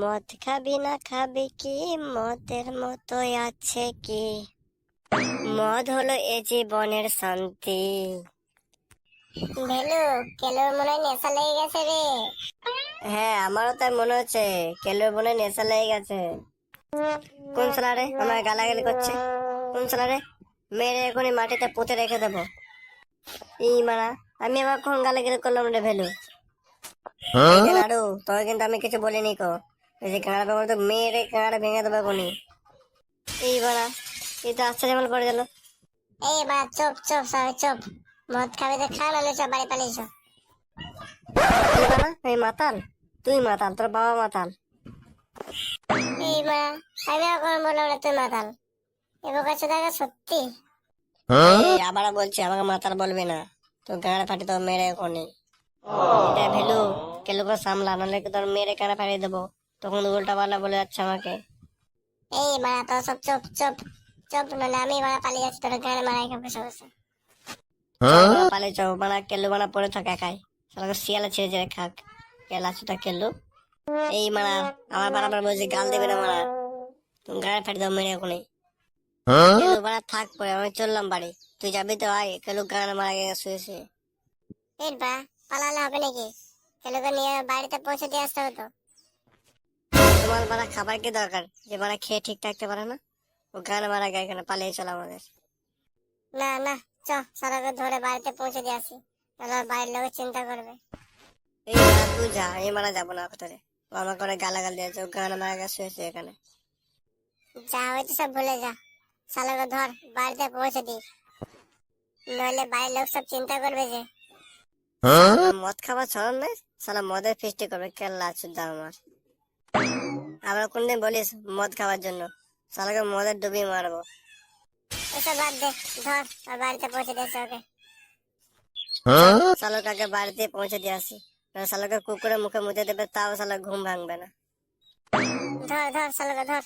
মদ খাবি না খাবি কি? মদের মতোই আছে কি? মদ হলো এ জীবনের শান্তি। ভেলু কেলোর মনে হয় নেশা লেগে গেছে রে। হ্যাঁ আমারও তাই মনে হচ্ছে। কেলোর মনে হয় নেশা লেগে গেছে। কোন সালা রে? আমার গালাগালি করছে। কোন সালা রে? মেরে এখনই মাটিতে পুঁতে রেখে দেবো। এই মারা আমি আবার কোন গালাগালি করলাম রে ভেলু? নাড়ু তোকে কিন্তু আমি কিছু বলিনি কো। এই যে কাঁড়া ব্যাপার তো মেরে কাঁড়া ভেঙে দেবো কোনি এই বাড়া এই তো আচ্ছা যেমন করে দিল। এই বা চুপ চুপ সবাই চুপ। মদ খাবে তো খা নাহলে সব বাড়ি পালিয়েছ এই মাতাল? তুই মাতাল তোর বাবা মাতাল। এই মা আমি এখন বললাম না তুই মাতাল। এবার কাছে দেখা সত্যি। আবার বলছি আমাকে মাতাল বলবি না। তো গাঁড়া ফাটি তো মেরে কোনি এটা ভেলু সামলা নাহলে তোর মেরে কানা ফাটিয়ে দেবো? তখন উল্টা পাল্টা বলে যাচ্ছে আমাকে। এই মারা তো সব চুপ চুপ চুপ নাহলে আমি মারা পালিয়ে যাচ্ছি তোর গাড়ি মারাই খাবে সব পালিয়ে চো মারা কেলু মারা পড়ে থাক একাই। সালাকে শিয়ালে ছেড়ে ছেড়ে খাক। কেলা চুটা কেলু? এই মারা আমার বারবার বলছি গাল দেবে না মারা। তুমি গাড়ি ফাটি দাও মেরে এখনই। কেলু মারা থাক পরে আমি চললাম বাড়ি। তুই যাবি তো আয় কেলু গান মারা গেছে শুয়ে শুয়ে। এরবা পালালে হবে নাকি? কেলুকে নিয়ে বাড়িতে পৌঁছে দিয়ে আসতে হতো। তোমার মারা খাবার কি দরকার? যে মারা খেয়ে ঠিক থাকতে পারে না? ও গান মারা গায়ে কেন পালিয়ে চল আমাদের। না না চ সারাকে ধরে বাড়িতে পৌঁছে দিয়ে আসি। তাহলে বাড়ির লোক চিন্তা করবে। এই মারা তুই যা এই মারা যাব না ভেতরে। ও আমার করে গালাগাল দিয়েছে ও গান মারা গেছে শুয়েছে এখানে। যা হয়েছে সব ভুলে যা। শালাকে ধর বাড়িতে পৌঁছে দিস নইলে বাড়ির লোক সব চিন্তা করবে যে মদ খাবার ছড়ন নাই সালা মদের ফিস্টি করবে কেল্লা চুদ্দা আমার। আবার কোনদিন বলিস মদ খাওয়ার জন্য? সালাকে মদের ডুবি মারবো। বাদ দে ধর আর বাড়িতে পৌঁছে ওকে। সালকাকে বাড়িতে পৌঁছে দিয়ে আসি সালকে কুকুরের মুখে মুতে দেবে তাও সালা ঘুম ভাঙবে না। ধর ধর সালকে ধর।